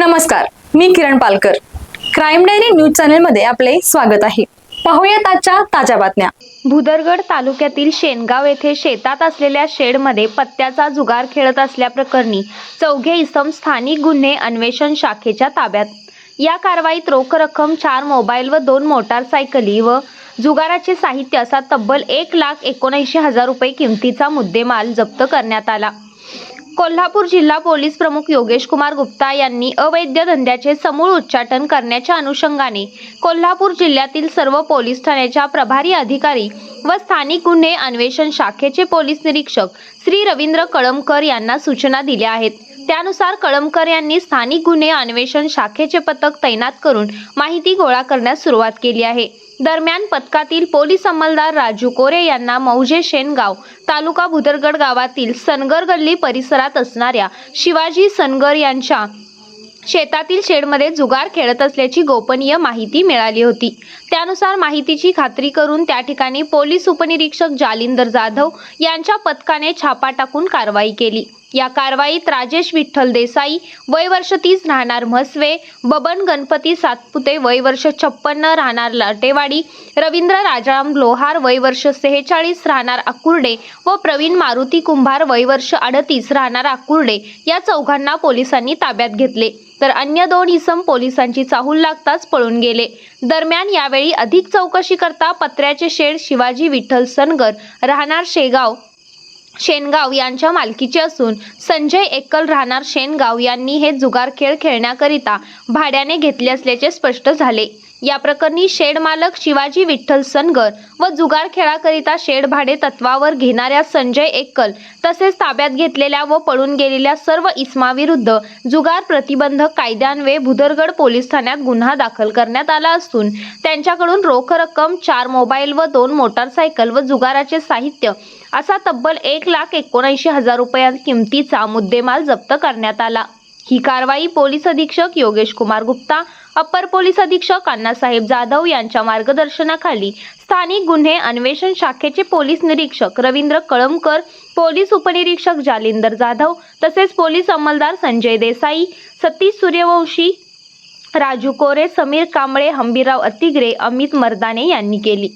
नमस्कार मी Kiran Palkar. Crime diary news चॅनलमध्ये आपले स्वागत आहे. पाहूयात आजच्या ताज्या बातम्या. भुदरगड तालुक्यातील शेनगाव येथे शेतात असलेल्या शेडमध्ये पत्त्याचा जुगार खेळत असल्याप्रकरणी चौघे इसम स्थानिक गुन्हे अन्वेषण शाखेच्या ताब्यात. या कारवाईत रोख रक्कम चार मोबाईल व दोन मोटारसायकली व जुगाराचे साहित्य असा तब्बल एक लाख एकोणऐंशी हजार रुपये किमतीचा मुद्देमाल जप्त करण्यात आला. कोल्हापूर जिल्हा पोलीस प्रमुख योगेश कुमार गुप्ता यांनी अवैध धंद्याचे समूळ उच्चाटन करण्याच्या अनुषंगाने कोल्हापूर जिल्ह्यातील सर्व पोलीस ठाण्याच्या प्रभारी अधिकारी व स्थानिक गुन्हे अन्वेषण शाखेचे पोलीस निरीक्षक श्री रवींद्र कळमकर यांना सूचना दिल्या आहेत. त्यानुसार कळमकर यांनी स्थानिक गुन्हे अन्वेषण शाखेचे पथक तैनात करून माहिती गोळा करण्यास सुरुवात केली आहे. दरम्यान पथकातील पोलीस अंमलदार राजू कोरे यांना मौजे शेनगाव तालुका भुदरगड गावातील सनगर गल्ली परिसरात असणाऱ्या शिवाजी सनगर यांच्या शेतातील शेडमध्ये जुगार खेळत असल्याची गोपनीय माहिती मिळाली होती. त्यानुसार माहितीची खात्री करून त्या ठिकाणी पोलीस उपनिरीक्षक जालिंदर जाधव यांच्या पथकाने छापा टाकून कारवाई केली. या कारवाईत राजेश विठ्ठल देसाई वय वर्ष तीस राहणार म्हसवे बबन गणपती सातपुते वय वर्ष छप्पन्न राहणार लाटेवाडी रवींद्र राजाराम लोहार वय वर्ष सेहेचाळीस राहणार अकुर्डे व प्रवीण मारुती कुंभार वय वर्ष अडतीस राहणार अकुर्डे या चौघांना पोलिसांनी ताब्यात घेतले. तर अन्य दोन इसम पोलिसांची चाहूल लागताच पळून गेले. दरम्यान यावेळी अधिक चौकशी करता पत्र्याचे शेड शिवाजी विठ्ठल सनगर राहणार शेगाव शेनगाव यांच्या मालकीचे असून संजय एकल राहणार शेनगाव यांनी हे जुगार खेळ खेळण्याकरिता भाड्याने घेतले असल्याचे स्पष्ट झाले. या प्रकरणी शेड मालक शिवाजी विठ्ठल सनगर व जुगार खेळाकरिता शेड भाडे तत्वावर घेणाऱ्या संजय एक्कल तसेच ताब्यात घेतलेल्या व पळून गेलेल्या सर्व इस्माविरुद्ध जुगार प्रतिबंधक कायद्यान्वये भुदरगड पोलीस ठाण्यात गुन्हा दाखल करण्यात आला असून त्यांच्याकडून रोख रक्कम चार मोबाईल व दोन मोटारसायकल व जुगाराचे साहित्य असा तब्बल एक लाख एकोणऐंशी हजार रुपयां किमतीचा मुद्देमाल जप्त करण्यात आला. ही कारवाई पोलीस अधीक्षक योगेश कुमार गुप्ता अप्पर पोलीस अधीक्षक अण्णासाहेब जाधव यांच्या मार्गदर्शनाखाली स्थानिक गुन्हे अन्वेषण शाखेचे पोलीस निरीक्षक रवींद्र कळमकर पोलीस उपनिरीक्षक जालिंदर जाधव तसेच पोलीस अंमलदार संजय देसाई सतीश सूर्यवंशी राजू कोरे समीर कांबळे हंबीराव अतिग्रे अमित मर्दाने यांनी केली.